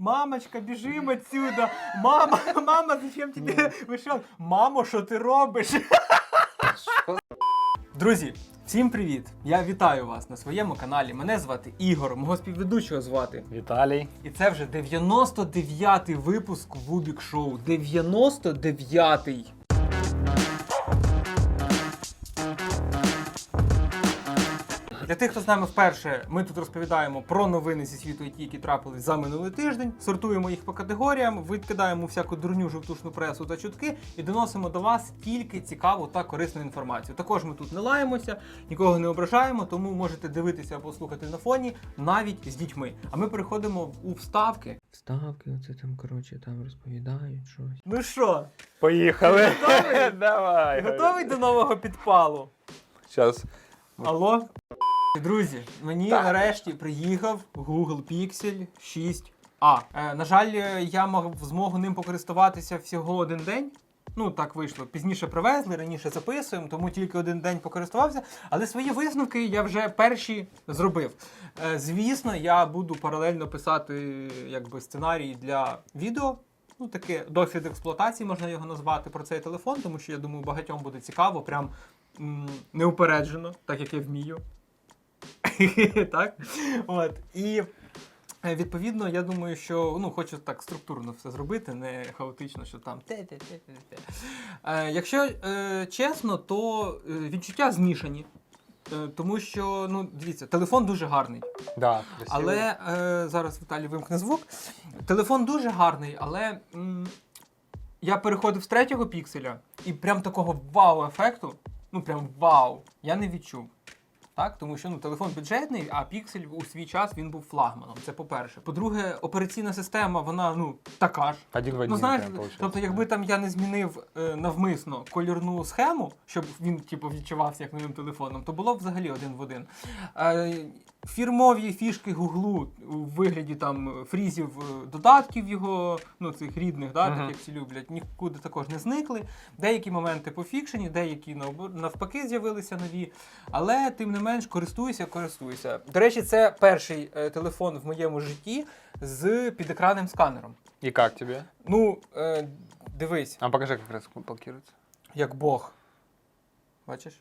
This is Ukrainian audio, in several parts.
Мамочка, біжимо отсюда. Мама, мама, зачем тебе вийшов? Мамо, що ти робиш? Друзі, всім привіт! Я вітаю вас на своєму каналі. Мене звати Ігор, мого співведучого звати. Віталій. І це вже 99-й випуск Вубік Шоу. 99-й. Для тих, хто з нами вперше, ми тут розповідаємо про новини зі світу IT, які трапились за минулий тиждень. Сортуємо їх по категоріям, відкидаємо всяку дурню жовтушну пресу та чутки і доносимо до вас тільки цікаву та корисну інформацію. Також ми тут не лаємося, нікого не ображаємо, тому можете дивитися або слухати на фоні навіть з дітьми. А ми переходимо у вставки. Вставки, оце там коротше там розповідають щось. Ну що, Поїхали. Готовий? Давай. готовий до нового підпалу? Зараз. Алло? Друзі, мені Так. нарешті приїхав Google Pixel 6a. Е, на жаль, я мав змогу ним покористуватися всього один день. Ну, так вийшло. Пізніше привезли, раніше записуємо, тому тільки один день покористувався. Але свої висновки я вже перші зробив. Е, звісно, я буду паралельно писати якби, сценарій для відео. Ну, таке досвід експлуатації можна його назвати про цей телефон, тому що я думаю, багатьом буде цікаво, прям м, неупереджено, так як я вмію. так? От. І е, відповідно, я думаю, що ну, хочу так структурно все зробити, не хаотично, що там те-те-те-те-те. Е, Якщо е, чесно, то відчуття змішані. Тому що, ну, дивіться, телефон дуже гарний. Да, красиво. Але е, зараз Віталій вимкне звук. Телефон дуже гарний, але м, я переходив з третього пікселя і прям такого вау-ефекту, ну прям вау, я не відчув. Так, тому що ну, телефон бюджетний, а піксель у свій час він був флагманом. Це по-перше. По-друге, операційна система, вона ну така ж. Один в один. Ну знаєш, прям тобто, якби там я не змінив е, навмисно кольорну схему, щоб він типу відчувався як новим телефоном, то було б взагалі один в один. Е, фірмові фішки Гуглу у вигляді там фрізів е, додатків його, ну цих рідних, да, так як всі люблять, нікуди також не зникли. Деякі моменти пофікшені, деякі навпаки з'явилися нові. Але тим не менш користуюся, користуюся. До речі, це перший е, телефон в моєму житті з підекранним сканером. И как тебе? Ну, е, дивись, А покажи, как раз блокируется. як Бог. Бачиш?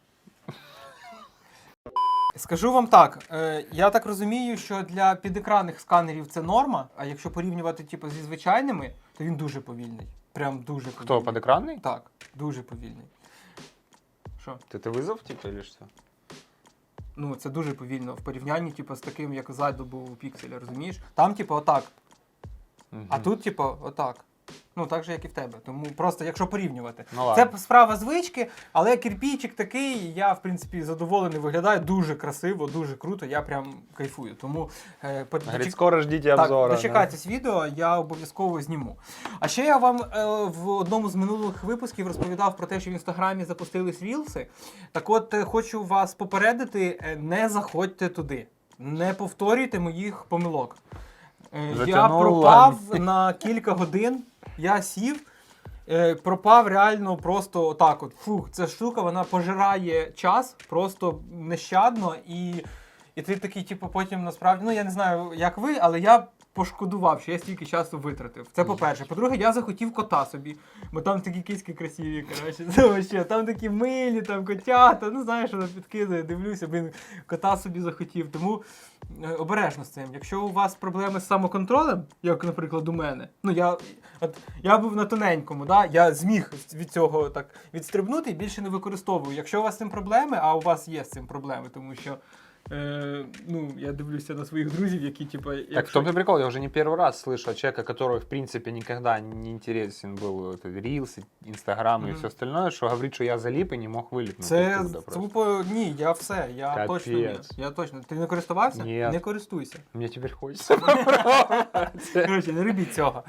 Скажу вам так, е, я так розумію, що для підекранних сканерів це норма, а якщо порівнювати типу, зі звичайними, то він дуже повільний. Прям дуже повільний. Кто, подэкранный? Так, дуже повільний. Що? Ты, ты вызов типа или что? Ну, це дуже повільно в порівнянні, типу, з таким, як ззаду був у пікселі, розумієш? Там, типу, отак. А Мгм. тут, типу, отак. Ну, так же, як і в тебе. Тому просто, якщо порівнювати. Ну. Це справа звички, але кирпічик такий, я, в принципі, задоволений виглядає дуже красиво, дуже круто. Я прям кайфую. Тому е, по- дочек- скоро так, обзора. дочекайтесь відео, я обов'язково зніму. А ще я вам е, в одному з минулих випусків розповідав про те, що в інстаграмі запустились рілси. Так от е, хочу вас попередити: е, не заходьте туди, не повторюйте моїх помилок. Е, я Затягнула. пропав на кілька годин, я сів. Е, пропав реально просто отак. От фух, ця штука вона пожирає час просто нещадно, і, і ти такий, типу, потім насправді, ну я не знаю, як ви, але я пошкодував, що я стільки часу витратив. Це по-перше. По-друге, я захотів кота собі, бо там такі киськи красиві, коротше. Це вообще, там такі милі, там котята, ну знаєш, вона підкидає, дивлюся, блін, кота собі захотів. Тому е, обережно з цим. Якщо у вас проблеми з самоконтролем, як, наприклад, у мене, ну я, от, я був на тоненькому, да, я зміг від цього так відстрибнути і більше не використовую. Якщо у вас з цим проблеми, а у вас є з цим проблеми, тому що. Е, ну, я дивлюся на своїх друзів, які, типу, Так в якщо... том-то прикол, я уже не первый раз слышу от человека, который, в принципе, никогда не интересен был это, Reels, Инстаграм и Мгм. все остальное, что говорит, что я залип и не мог вылетнуть Це оттуда просто. тупо ні, я все, я Капець. точно ні. Я точно. Ти не користувався? Ні. Не користуйся. Мне теперь хочется попробовать. Коротше, не робіть цього.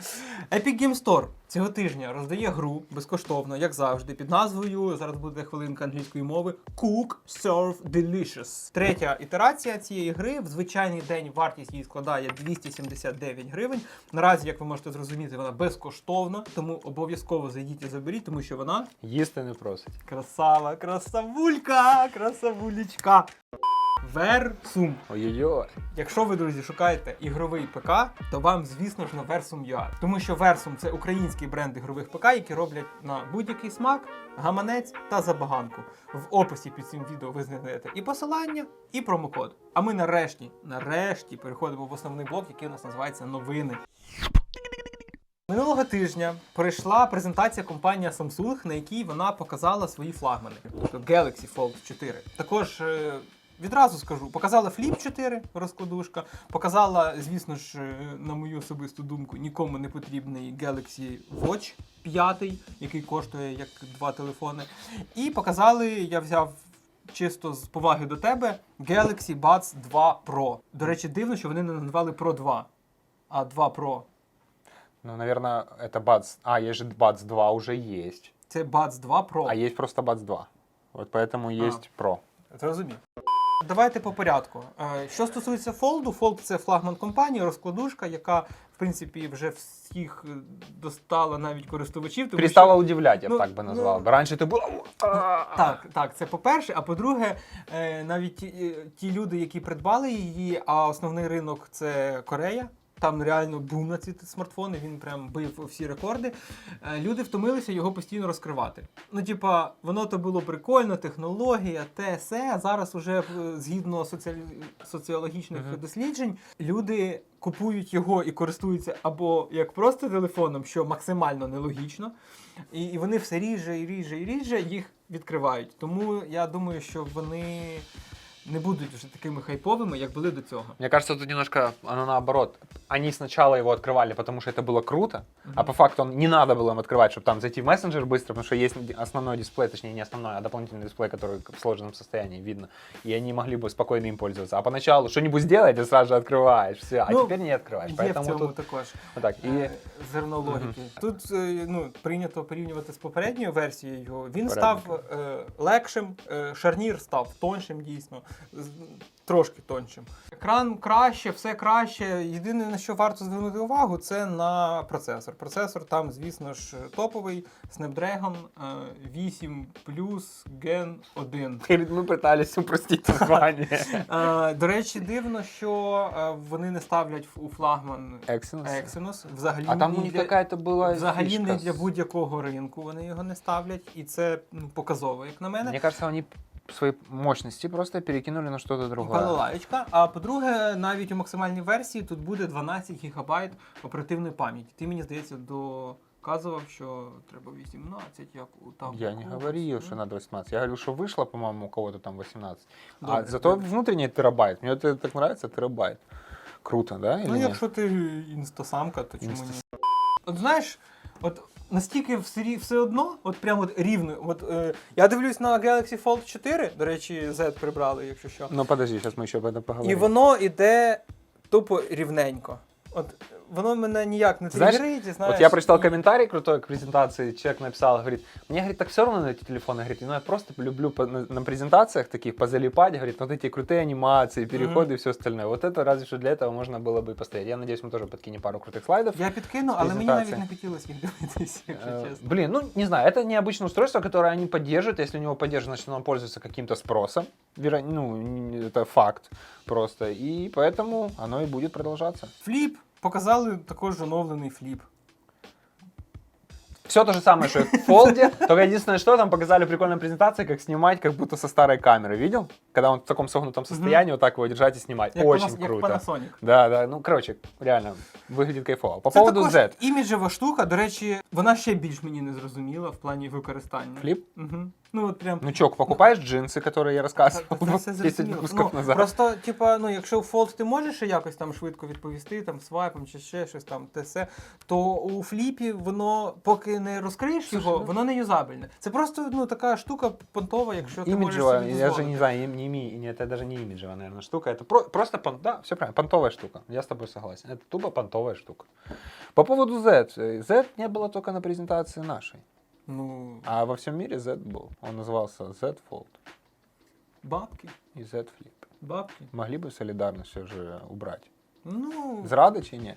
Epic Game Store цього тижня роздає гру безкоштовно, як завжди, під назвою. Зараз буде хвилинка англійської мови. Cook Serve Delicious. Третя ітерація цієї гри. В звичайний день вартість її складає 279 гривень. Наразі, як ви можете зрозуміти, вона безкоштовна, тому обов'язково зайдіть і заберіть, тому що вона Їсти не просить. Красава, красавулька, красавулечка. Versum. Ой-ой-ой. Якщо ви, друзі, шукаєте ігровий ПК, то вам, звісно ж, на Versum.ua. Тому що Versum це український бренд ігрових ПК, які роблять на будь-який смак, гаманець та забаганку. В описі під цим відео ви знайдете і посилання, і промокод. А ми нарешті, нарешті переходимо в основний блок, який у нас називається новини. Минулого тижня пройшла презентація компанії Samsung, на якій вона показала свої флагмани, тобто Galaxy Fold 4. Також е, відразу скажу, показала Flip 4 розкладушка, показала, звісно ж, е, на мою особисту думку, нікому не потрібний Galaxy Watch 5, який коштує як два телефони. І показали, я взяв. Чисто з поваги до тебе Galaxy Buds 2 Pro. До речі, дивно, що вони не назвали Pro 2, а 2 Pro. Ну, наверное, это Buds. А, есть же Buds 2 уже есть. Це Buds 2 Pro. А есть просто Buds 2. Вот поэтому есть Pro. Зрозумів. Давайте по порядку. Е, Що стосується Fold, Fold це флагман компанії, розкладушка, яка в принципі вже всіх е, достала навіть користувачів. Тому Перестала удивлять, я ну, б так бы ну, назвал. бы. Раньше ты был... що... Так, так, це по-перше. А по-друге, е, навіть ті, е, ті люди, які придбали її, а основний ринок це Корея. Там реально бум на ці смартфони, він прям бив всі рекорди. Е, Люди втомилися його постійно розкривати. Ну, типа, воно то було прикольно, технологія, те, се. А зараз уже е, згідно соціалі... соціологічних Мгм. досліджень, люди купують його і користуються або як просто телефоном, що максимально нелогічно. І, і вони все рідше і рідше і рідше їх відкривають. Тому я думаю, що вони не будуть вже такими хайповими, як були до цього. Мне кажется, тут немножко оно наоборот. Они сначала его открывали, потому что это было круто, а Мгм. по факту он, не надо было им открывать, чтобы там зайти в мессенджер быстро, потому что есть основной дисплей, точнее не основной, а дополнительный дисплей, который в сложенном состоянии видно. И они могли бы спокойно им пользоваться. А поначалу что-нибудь сделать, и сразу же открываешь. Все, а Ну, теперь не открываешь. Є в Поэтому цьому тут також вот так. е, И зерно логіки. Тут е, ну, прийнято порівнювати з попередньою версією. Він Порядок. став е, легшим, е, шарнір став тоншим дійсно, з- трошки тоншим. Екран краще, все краще. Єдине на що варто звернути увагу, це на процесор. Процесор там, звісно ж, топовий Snapdragon е, 8 Gen 1. мы пытались упростить название. Е, До речі, дивно, що е, вони не ставлять в- у флагман Exynos. Exynos. Взагалі А там у не них для- какая-то была Взагалі фишка не с- для будь-якого ринку вони його не ставлять, і це ну, показово, як на мене. Мне кажется, они свои мощности просто перекинули на что-то другое. Балалаєчка. А по-друге, навіть у максимальній версії тут буде 12 ГБ оперативної пам'яті. Ти мені здається доказував, що треба 18, як у там. Я не говорил, ну. надо 18. Я говорил, что вышло, по-моему, у кого-то там 18. А Добре. зато внутренний терабайт. Мне это так нравится, терабайт. Круто, да? Ну, или якщо ти інстасамка, то чому ні? От знаєш, от настільки все, все одно, от прямо от рівно. От, е, я дивлюсь на Galaxy Fold 4, до речі, Z прибрали, якщо що. Ну подожди, сейчас ми ще об этом І воно іде тупо рівненько. От воно мене ніяк не Знаєш, тригерить, знаєш. Вот я прочитал і- комментарий крутой к презентации, человек написал, говорит, мне, говорит, так все равно на эти телефоны, говорит, ну я просто люблю по- на, на презентациях таких позалипать, говорит, вот эти крутые анимации, переходы и все остальное. Вот это разве что для этого можно было бы и постоять. Я надеюсь, мы тоже подкинем пару крутых слайдов. Я підкину, але мені презентація. навіть не хотілося їх дивитися, якщо Э, чесно. Блин, ну не знаю, это необычное устройство, которое они поддерживают. Если у него поддержано, значит, оно пользуется каким-то спросом. Веро- Ну, н- это факт просто. И поэтому оно и будет продолжаться. Фліп. Показали також оновлений фліп. Все то же самое, что и в фолде, только единственное, что там показали прикольную презентацию, как снимать как будто со старой камеры. Видел? Когда он в таком согнутом состоянии, вот так его держать и снимать. Як, Очень як круто. Panasonic. Да, да, ну, короче, реально, выглядит кайфово. По Це поводу також Z. іміджева штука, до речі, вона ще більш мені не зрозуміла в плані використання. Фліп? Угу. Ну от прям. Ну чё, покупаешь джинсы, которые я Та- та рассказывал це 10 зрозуміло. выпусков Ну, назад? Просто, типа, ну, якщо в Fold ти можеш ще якось там швидко відповісти, там свайпом чи ще щось там, те се, то у фліпі воно, поки не розкриєш Слушай, його, ну- воно не юзабельне. Це просто ну, така штука понтова, якщо ти можеш Имиджевая, собі я же дозволити. не знаю, им- не, име- не, это даже не имиджевая, наверное, штука. Это про- просто, пон- да, все правильно, понтовая штука. Я с тобой согласен. Это тупо понтовая штука. По поводу Z. э, Z не было только на презентации нашей. Ну, А во всем мире Z был. Он назывался Z Fold бабки, и Z Flip. бабки. Могли бы солидарность все же убрать. Ну, Зрада чи ні?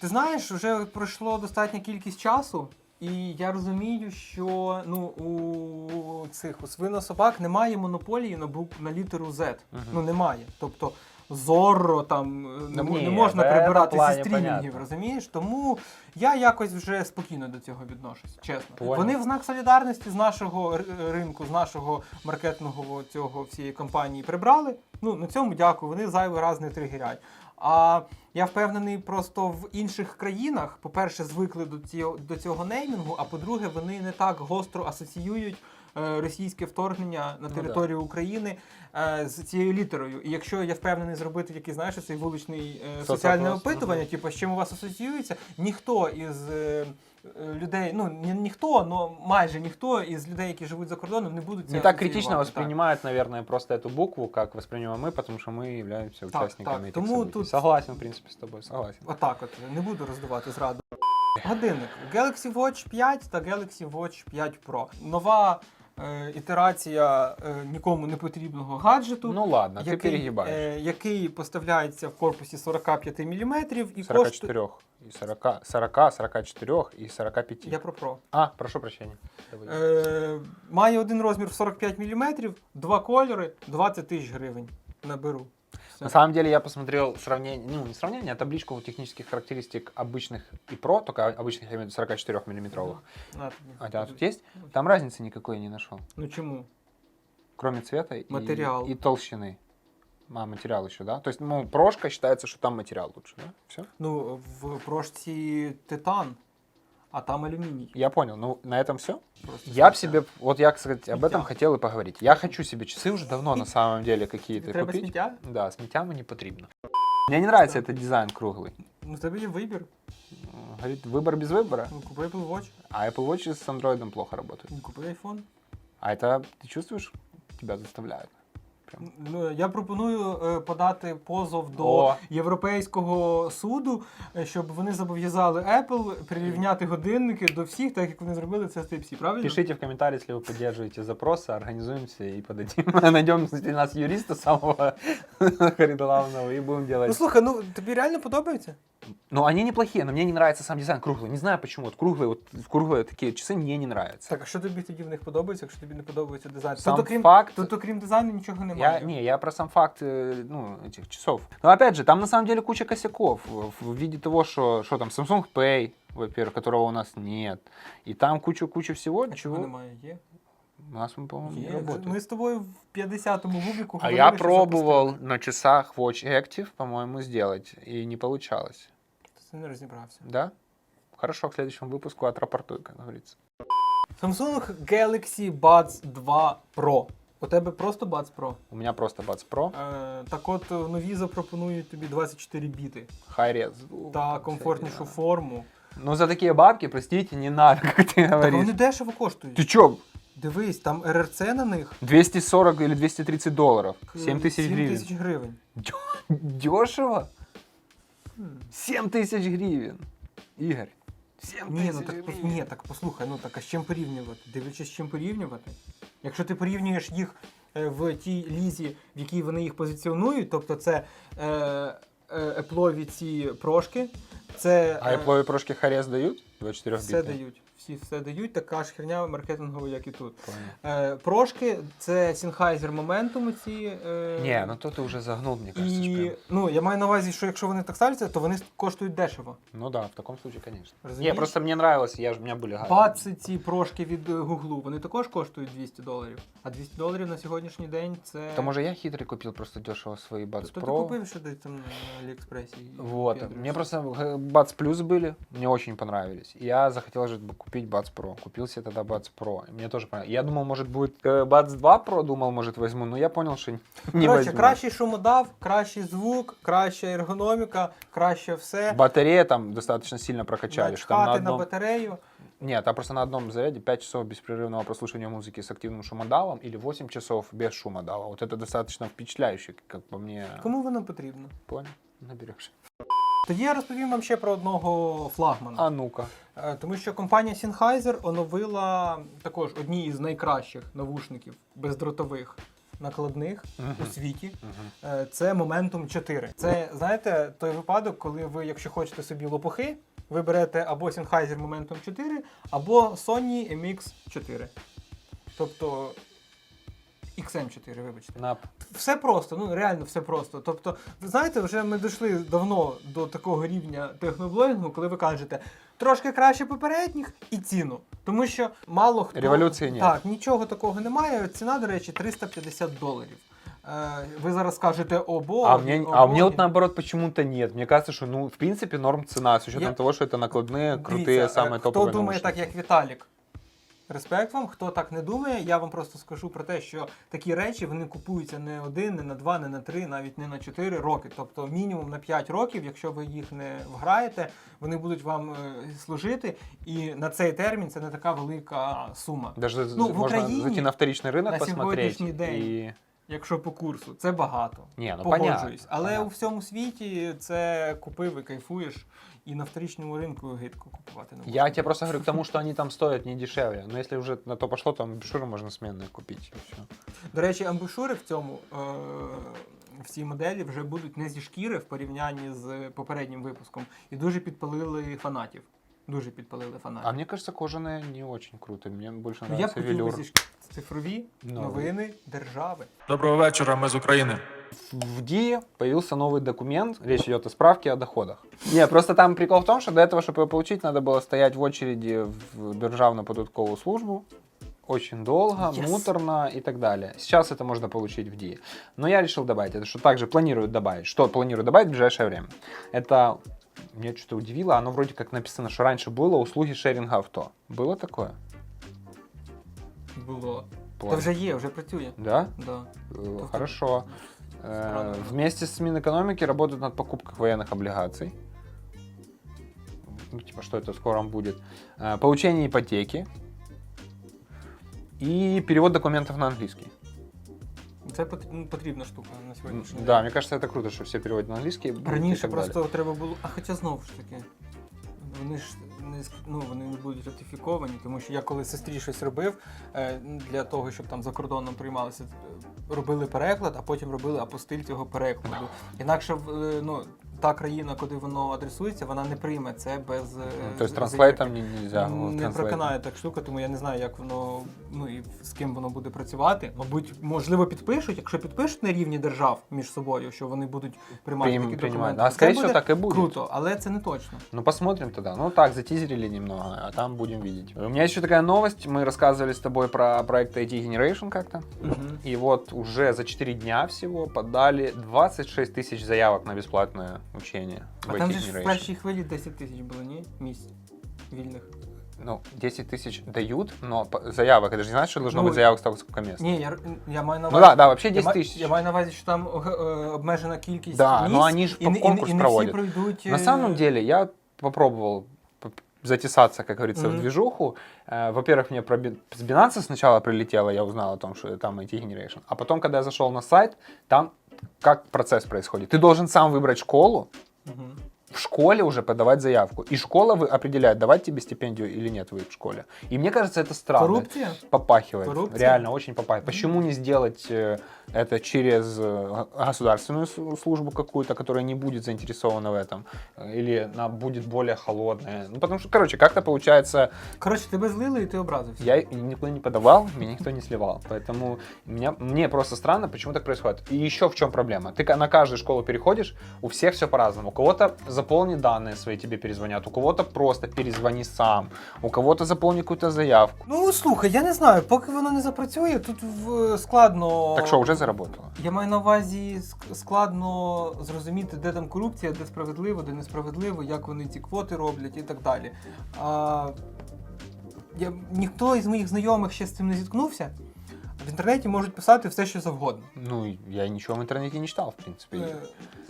Ти знаєш, вже пройшло достатня кількість часу, І я розумію, що ну у цих у свинособак немає монополії на бук на літеру Z. Мгм. Ну немає. Тобто Зорро там е, не, Ні, не можна в прибирати зі плані стрімінгів, понятно. розумієш? Тому я якось вже спокійно до цього відношусь, чесно. Понял. Вони в знак солідарності з нашого ринку, з нашого маркетингового цього всієї компанії прибрали. Ну на цьому дякую. Вони зайвий раз не тригерять. А я впевнений, просто в інших країнах, по-перше, звикли до цього, до цього неймінгу, а по-друге, вони не так гостро асоціюють російське вторгнення на Ну територію України е, з цією літерою. І якщо я впевнений зробити який, знаєш, цей вуличний е, соціальне Соцопрос, опитування, мгм. типу, з чим у вас асоціюється, ніхто із е, е, людей, ну ні, ніхто, але майже ніхто із людей, які живуть за кордоном, не будуть це Не так асоціювати, критично так. воспринимают, наверное, просто эту букву, как воспринимаем мы, потому что мы являемся Так, участниками так. этих Тому событий. тут- Согласен, в принципе, с тобой, согласен. Отак, от не буду роздавати зраду. Годинник Galaxy Watch 5 та Galaxy Watch 5 Pro. Нова е, ітерація е, нікому не потрібного гаджету. Ну ладно, ты який, перегибаєш. е, який поставляється в корпусі 45 мм і коштує. 44 и 40, 40, 44 и 45. Я про про. А, прошу прощения. Давай. Е, має один розмір в 45 мм, два кольори, 20 тисяч гривень. Наберу. Все. На самом деле я посмотрел сравнение, ну не сравнение, а табличку технических характеристик обычных и Pro, только обычных я имею в виду 44 миллиметровых. Тобі. А тебя тут есть? Там разницы никакой я не нашел. Ну чому? Кроме цвета и, Материал. и толщины. А, материал еще, да? То есть, ну, прошка считается, что там материал лучше, да? Все? Ну, в прошці титан, а там алюміній. Я понял. Ну, на этом все. Просто Я б сміття. себе, вот я, кстати, об этом Сміття. хотел и поговорить. Я хочу себе часы уже давно, на самом деле, какие-то Треба купить. сміття? Да, с мітями не потрібно. Мне не нравится этот дизайн круглый. Ну, в тебе є вибір. Говорит, выбор без выбора. Ну, купи Apple Watch, А Apple Watch с Android плохо работает. ну, купи iPhone. А это, ты чувствуешь, тебя заставляют? Прям. Ну, я пропоную е, подати позов до О. Європейського суду, е, щоб вони зобов'язали Apple прирівняти годинники до всіх, так як вони зробили це з Type-C, правильно? Пишите в комментарии, если вы поддерживаете запросы, организуемся и подадим. Найдем среди нас юриста самого харидолавного и будем Ну слухай, ну тобі реально подобається? Но они неплохие, но мне не нравится сам дизайн круглый. Не знаю почему. Вот круглые, вот круглые такие часы мне не нравятся. Так, а що тобі тоді в них подобається, якщо тобі не подобається дизайн? Сам тут, окрім, факт- тут окрім дизайну нічого немає. Я, не, я про сам факт, э, ну, этих часов. Но опять же, там на самом деле куча косяков в, в виде того, что, что там Samsung Pay, во-первых, которого у нас нет. И там кучу-кучу всего, А чого чего немає? Є? у нас, он, по-моему, не Є. работает. Ми з тобою в 50-му вубіку А говорили, я що пробовал запустили. на часах Watch Active, по-моему, сделать, и не получалось. Ти не розібрався. Да? Хорошо, к следующему выпуску отрапортуй, как говорится. Samsung Galaxy Buds 2 Pro. У тебе просто Buds Pro. У меня просто Buds Pro, Е, так от нові запропонують тобі 24 біти Hi-Res. та комфортнішу форму. Ну, за такие бабки, простите, не надо, как ты Так говоришь. вони дешево коштують. Ты чё, Дивись, там РРЦ на них 240 или 230 долларов? е, 7 тысяч 7 гривен. тисяч гривень. Дешево? Хм. 7 тисяч гривень. Ігор. 7 Ні, ну так пос- гривен. ні, так послухай, ну так а з чим порівнювати? Дивлячись, з чим порівнювати. Якщо ти порівнюєш їх е, в тій лізі, в якій вони їх позиціонують, тобто це е, е, еплові ці прошки, це А еплові прошки Харес дают? 24 все битные? дають. Всі все дають, така ж херня маркетингова, як і тут. Понял. Е, прошки це Sennheiser Momentum ці. Е, Не, ну то ты уже загнул, мне кажется. і, прям. ну, я маю на увазі, що якщо вони так ставляться, то вони коштують дешево. Ну да, в таком случае, конечно. Разумеешь? Не, просто мне нравилось, я же, у меня были гайды. Баци ці прошки від е, Гуглу, вони також коштують 200 доларів. А 200 доларів на сьогоднішній день це. То може я хитрый купил просто дешево свои Buds То ти Pro. купив що десь там на Аліекспресі. і Вот, підрився. мне просто э, Buds Plus были, мне очень понравились. И Я захотел же купить Buds Pro. Купил себе тогда Buds Pro. И мне тоже понравилось. Я думал, может будет э, Buds 2 Pro, думал, может возьму, но я понял, что не Коротше, возьму. кращий шумодав, кращий звук, краща ергономіка, краще все. Батарея там достаточно сильно прокачали, что там на Начхати на одном... батарею. Нет, а просто на одном заряде 5 часов беспрерывного прослушивания музыки с активным шумодавом или 8 часов без шумодава. Вот это достаточно впечатляюще, как по мне. Кому воно потрібно? Понял? Наберешься. Тоді я розповім вам ще про одного флагмана. А ну-ка. Е, Тому що компанія Sennheiser оновила також одні із найкращих навушників бездротових накладних Мгм. у світі. Мгм. Е, Це Momentum 4. Це знаєте той випадок, коли ви, якщо хочете собі лопухи, ви берете або Sennheiser Momentum 4, або Sony MX4. Тобто XM4, вибачте. На Все просто, ну реально все просто. Тобто, ви знаєте, вже ми дійшли давно до такого рівня техноблогінгу, коли ви кажете трошки краще попередніх і ціну. Тому що мало хто Революції ні. Так, нічого такого немає. Ціна, до речі, 350 доларів. Е, ви зараз скажете о Бог. А мне, а мне вот наоборот почему-то нет. Мне кажется, что, ну, в принципе, норм цена, с учетом Я- того, что это накладные, крутые, Дивіться, самые е, Хто топовые думає наушники. так, як Віталік? Респект вам, хто так не думає, я вам просто скажу про те, що такі речі вони купуються не один, не на два, не на три, навіть не на чотири роки. Тобто мінімум на 5 років, якщо ви їх не вграєте, вони будуть вам е, служити. І на цей термін це не така велика сума. Даже Ну, в Україні зайти на вторичный рынок на сьогоднішній день И... Якщо по курсу, це багато. Не, ну Погоджуюсь. понятно. Але понятно. у всьому світі це купив і кайфуєш, і на вторичному ринку гидко купувати не Я тебе просто говорю к тому, что они там стоят не дешевле. Но если уже на то пошло, то амбушюры можно сменные купить. И все. До речі, амбушури в цьому е- в цій моделі вже будуть не зі шкіри в порівнянні з попереднім випуском, і дуже підпалили фанатів Дуже підпалили фанатів. А мне кажется, кожаные не очень круто. Мне больше Ну, я б нравится хотів би велюр. зі шкіри. Цифрові Ну. новини держави. Доброго вечора, ми з України. В ДИИ появился новый документ, речь идет о справке о доходах. Не, просто там прикол в том, что до этого, чтобы его получить, надо было стоять в очереди в Державную податковую службу. Очень долго, Yes. муторно и так далее. Сейчас это можно получить в ДИИ. Но я решил добавить это, что также планируют добавить. Что планируют добавить в ближайшее время? Это меня что-то удивило, оно вроде как написано, что раньше было услуги шеринга авто. Было такое? Було. Та План. вже є, вже працює. Да? Да. Э, Хорошо. Э. Вместе с Минэкономики работают над покупкой военных облигаций. Ну, типа, что это в скором будет. Э, Получение ипотеки. И перевод документов на английский. Це ну, потрібна штука на сьогоднішній день. Да, мені кажется, это круто, що все переводять на англійський. Раніше так просто треба було. А хоча знову ж таки, вони ж не ну, вони не будуть ратифіковані, тому що я коли сестрі щось робив е, для того, щоб там за кордоном приймалися, е, робили переклад, а потім робили апостиль цього перекладу. Інакше е, ну, та країна, куди воно адресується, вона не прийме це без. е, То есть з- транслейтом не- нельзя. вот, не транслейтом. проканає так штука, тому я не знаю, як воно ну і з ким воно буде працювати. Мабуть, можливо, підпишуть. Якщо підпишуть на рівні держав між собою, що вони будуть приймати Прим- такі принимать. документи, А це скорее буде всего так и будет. круто, але це не точно. Ну, посмотрим тогда. Ну, так, затизерили немного, а там будем видеть. У меня еще такая новость. Мы рассказывали с тобой про проект IT Generation как-то. И вот уже за 4 дня всего подали 26 тысяч заявок на бесплатное учение в А IT там же ж в Generation. першій хвилі 10 тисяч було, ні? Місць вільних. Ну, 10 тысяч дают, но по- заявок, это же не значит, что должно Ну, быть заявок столько сколько мест. Ні, я, я маю на Ну увазі. да, да, вообще я, 10 ма- тысяч. я маю на увазі, що там е, е, обмежена кількість Да, місць, но они же і, по- не- і, не- конкурс і не всі проводят. пройдуть. На е, самом деле, я попробовал п- затесаться, как говорится, Мгм. в движуху. Э, Во-первых, мне про Би- с Binance сначала прилетело, я узнал о том, что там IT Generation. А потом, когда я зашел на сайт, там как процесс происходит. Ты должен сам выбрать школу, мгм. В школе уже подавать заявку. И школа вы- определяет, давать тебе стипендию или нет вы в школе. И мне кажется, это странно. Корупція? Попахивает. Коррупция? Реально, очень попахивает. Почему не сделать э, это через э, государственную службу какую-то, которая не будет заинтересована в этом? Э, Или она будет более холодная? Ну, потому что, короче, как-то получается, Коротше, тебе злили і ти образився. я и никуда не подавал, меня никто не сливал. Поэтому меня, мне просто странно, почему так происходит. И еще в чем проблема? Ты на каждую школу переходишь, у всех все по-разному. У кого-то заполни данные свои, тебе перезвонят, у кого-то просто перезвони сам, у кого-то заполни какую-то заявку. Ну слухай, я не знаю, поки воно не запрацює, тут в, складно. Так что, уже заработало? Я маю на увазі ск- складно зрозуміти, де там корупція, де справедливо, де несправедливо, як вони ці квоти роблять і так далі. А, я, ніхто із моїх знайомих ще з цим не зіткнувся. В інтернеті можуть писати все, що завгодно. Ну, я ничего в интернете не читал, в принципе. Е,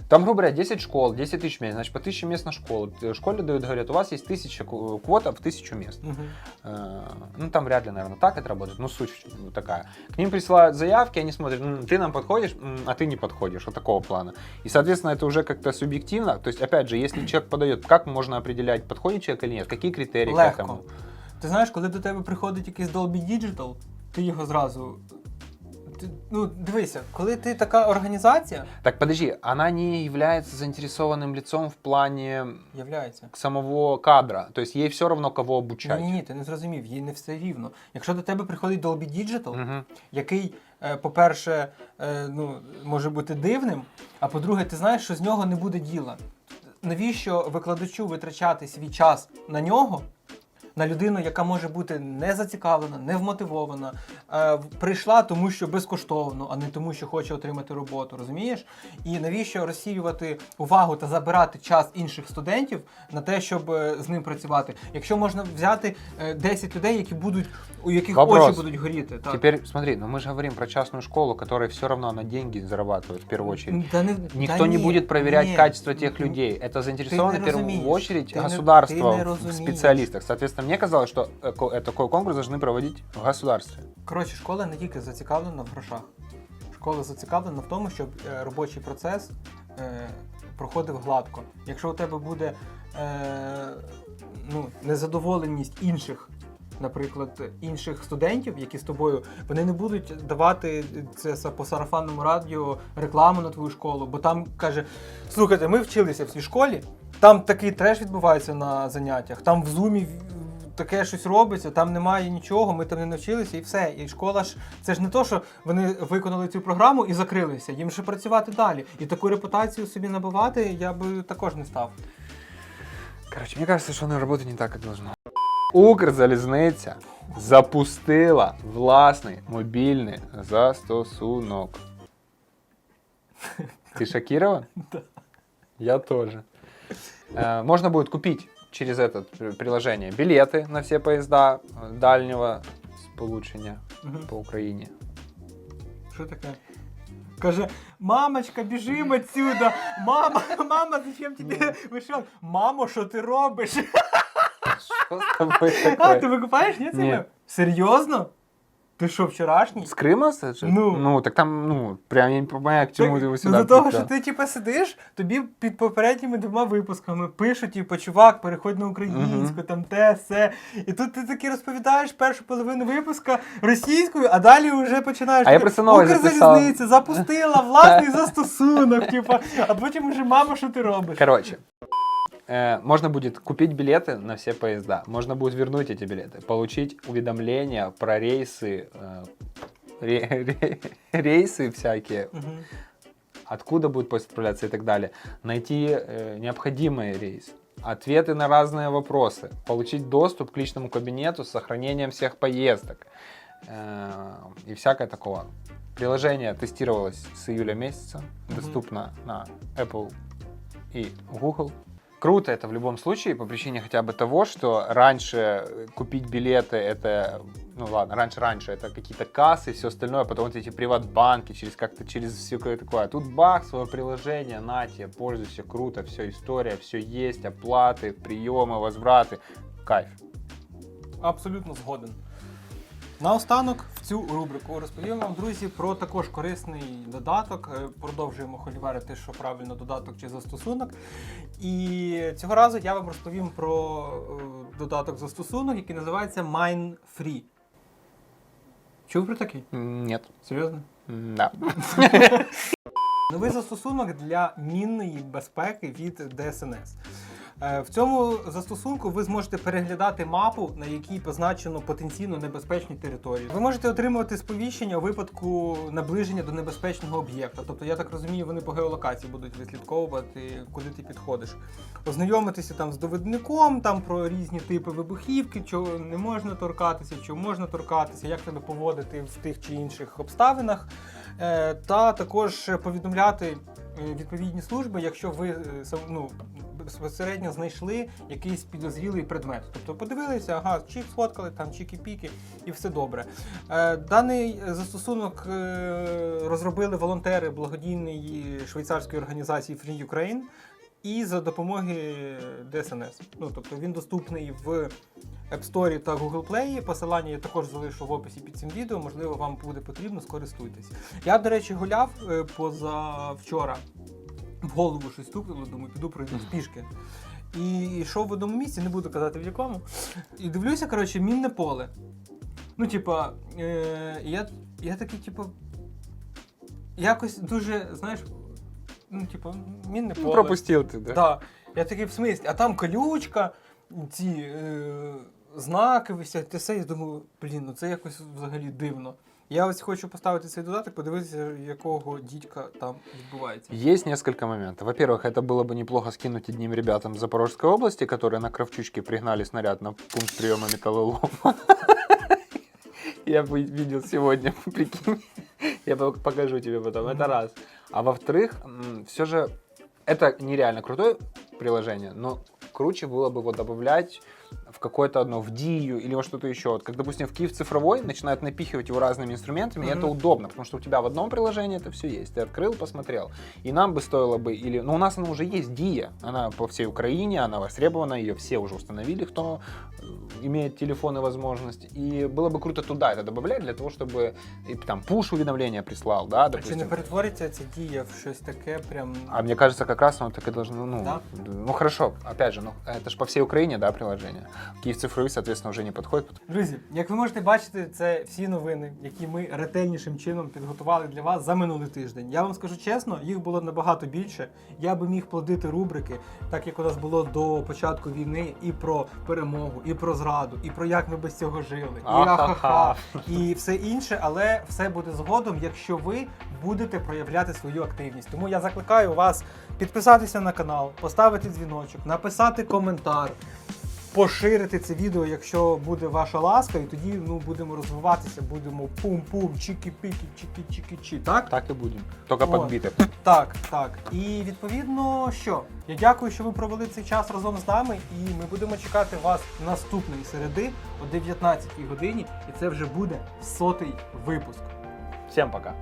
Там, грубо говоря, 10 школ, 10 тысяч мест, значит, по 1000 мест на школу. Э, Школе дают, говорят, у вас есть 1000 ку- квота в 1000 мест. мгм. Э, Ну, там вряд ли, наверное, так это работает, но суть такая. К ним присылают заявки, они смотрят, «М, ты нам подходишь, м, а ты не подходишь, вот такого плана. И, соответственно, это уже как-то субъективно. То есть, опять же, если человек подает, как можно определять, подходит человек или нет, какие критерии к Легко. этому? Ти знаєш, коли до тебе приходить якийсь Dolby Digital, ти його зразу. ти- ну дивися, коли ти така організація, Так, подожди, она не является заинтересованным лицом в плане являється. самого кадра. То есть ей все равно, кого обучать. Ні, ні, ти не зрозумів, їй не все рівно. Якщо до тебе приходить Dolby Digital, Мгм. який, е, по-перше, е, ну, може бути дивним, а по-друге, ти знаєш, що з нього не буде діла. Навіщо викладачу витрачати свій час на нього? На людину, яка може бути не зацікавлена, не вмотивована, е, в- прийшла тому, що безкоштовно, а не тому, що хоче отримати роботу, розумієш? І навіщо розсіювати увагу та забирати час інших студентів на те, щоб е, з ним працювати? Якщо можна взяти е, 10 людей, які будуть, у яких Вопрос. очі будуть горіти. Так. Теперь смотри, ну мы же говорим про частную школу, которая все равно на деньги зарабатывает в первую очередь. Да не, Никто да не ні, будет проверять ні. качество тех людей. Это заинтересовано Ты в не первую разумеешь. очередь Ты не- государство ты не в разумеешь. специалистах. Соответственно, мне казалось, что э, ко- э, такой конкурс должны проводить в государстве. Коротше, школа не тільки зацікавлена в грошах. Школа зацікавлена в тому, щоб е, робочий процес е, проходив гладко. Якщо у тебе буде е, ну, незадоволеність інших, наприклад, інших студентів, які з тобою, вони не будуть давати це са- по сарафанному радіо рекламу на твою школу, бо там каже: слухайте, ми вчилися в цій школі, там такий треш відбувається на заняттях, там в зумі. Таке щось робиться, там немає нічого, ми там не навчилися і все. І школа ж це ж не то, що вони виконали цю програму і закрилися. Їм ще працювати далі. І таку репутацію собі набивати я би також не став. Короче, мне кажется, что оно работает не так, как должно. Укрзалізниця запустила власний мобільний застосунок. Ты шокирован? Да. Я тоже. Э, Можно будет купить через это при- приложение билеты на все поезда э, дальнего сполучения Мгм. по Украине. Що таке? Каже, мамочка, біжимо отсюда. Мама, мама, зачем тебе вийшов? Мамо, що ти робиш? Что с тобой А, ти такое? викупаєш, ні, це? Ні. мем? Серйозно? Ти що, вчорашній? С Крыма? это же? Ну. ну, так там, ну, прям я не понимаю, к чему Так, ты его ну, сюда до того, припёр. що ти типу, сидиш, тобі під попередніми двома випусками пишуть, типу, чувак, переходь на українську, Мгм. там те, все. І тут ти таки розповідаєш першу половину випуска російською, а далі вже починаєш. А я таке, просто новость Укрзалізниця запустила власний застосунок, типу, а потім вже мама, що ти робиш? Короче, Э, можно будет купить билеты на все поезда, можно будет вернуть эти билеты, получить уведомления про рейсы, э, ре- ре- рейсы всякие, Мгм. откуда будет поезд отправляться и так далее, найти э, необходимый рейс, ответы на разные вопросы, получить доступ к личному кабинету с сохранением всех поездок э, и всякое такого. Приложение тестировалось с июля месяца, Мгм. доступно на Apple и Google. Круто это в любом случае по причине хотя бы того, что раньше э, купить билеты это, ну ладно, раньше-раньше это какие-то кассы и все остальное, потом вот эти приват-банки через как-то через все такое. А тут бах, свое приложение, на тебе, пользуйся, круто, все история, все есть, оплаты, приемы, возвраты, кайф. Абсолютно згоден. Наостанок в цю рубрику розповім вам, друзі, про також корисний додаток. Е, Продовжуємо холіверити, що правильно додаток чи застосунок. І цього разу я вам розповім про е, додаток застосунок, який називається MindFree. Чув про такий? Нет. Серйозно? Да. Новий застосунок для мінної безпеки від ДСНС. Е, В цьому застосунку ви зможете переглядати мапу, на якій позначено потенційно небезпечні території. Ви можете отримувати сповіщення у випадку наближення до небезпечного об'єкта. Тобто, я так розумію, вони по геолокації будуть відслідковувати, куди ти підходиш. Ознайомитися там з довідником, там про різні типи вибухівки, чого не можна торкатися, чого можна торкатися, як себе поводити в тих чи інших обставинах. Е, та також повідомляти відповідні служби, якщо ви е, ну, безпосередньо знайшли якийсь підозрілий предмет. Тобто подивилися, ага, чи сфоткали, там чіки-піки, і все добре. Е, Даний застосунок е, розробили волонтери благодійної швейцарської організації Free Ukraine і за допомоги ДСНС. Ну, тобто він доступний в App Store та Google Play. Посилання я також залишу в описі під цим відео. Можливо, вам буде потрібно, скористуйтесь. Я, до речі, гуляв е, позавчора. В голову щось стукнуло, думаю, піду пройдусь пішки. І йшов в одному місці, не буду казати в якому. І дивлюся, коротше, мінне поле. Ну, типа, е, я, я такий, типу, якось дуже, знаєш, ну, типу, мінне Ну, поле. пропустил ты, да? Да. Я такий в смислі, а там колючка, ці е, знаки висять, те все. Я думаю, блін, ну це якось взагалі дивно. Я ось хочу поставити цей додаток, подивитися, якого дідька там відбувається. Есть несколько моментов. Во-первых, это было бы неплохо скинуть одним ребятам из Запорожской области, которые на Кравчучке пригнали снаряд на пункт приема металлолома. Я бы видел сегодня, прикинь. Я по- покажу тебе потом. Это раз. А во-вторых, все же это нереально крутое приложение, но круче было бы его добавлять в какое-то одно, в Дию или во что-то еще. Вот как, допустим, в Киев цифровой начинают напихивать его разными инструментами, и Мгм. это удобно, потому что у тебя в одном приложении это все есть. Ты открыл, посмотрел. И нам бы стоило бы, или... Ну, у нас она уже есть, Дия. Она по всей Украине, она востребована, ее все уже установили, кто э, имеет телефон и возможность. И было бы круто туда это добавлять, для того, чтобы и, там пуш уведомления прислал, да, А чи допустим. не перетвориться ця дія в щось таке прям. А мне кажется, как раз оно так и должно, ну, Да? ну хорошо, опять же, ну это же по всей Украине, да, приложение. Киев цифровой, соответственно, уже не подходит. Друзі, як ви можете бачити, це всі новини, які ми ретельнішим чином підготували для вас за минулий тиждень. Я вам скажу чесно, їх було набагато більше. Я би міг плодити рубрики, так як у нас було до початку війни, і про перемогу, і про зраду, і про як ми без цього жили, і ахаха, і все інше, але все буде згодом, якщо ви будете проявляти свою активність. Тому я закликаю вас підписатися на канал, поставити дзвіночок, написати коментар поширити це відео, якщо буде ваша ласка, і тоді ну будемо розвиватися, будемо пум-пум, чікі-пікі, чікі-чікі-чі. Так? Так и будем. Только Вот. подбитым. Так, так. І відповідно, що? Я дякую, що ви провели цей час разом з нами, і ми будемо чекати вас наступної середи о 19 годині, і це вже буде сотий випуск. Всем пока.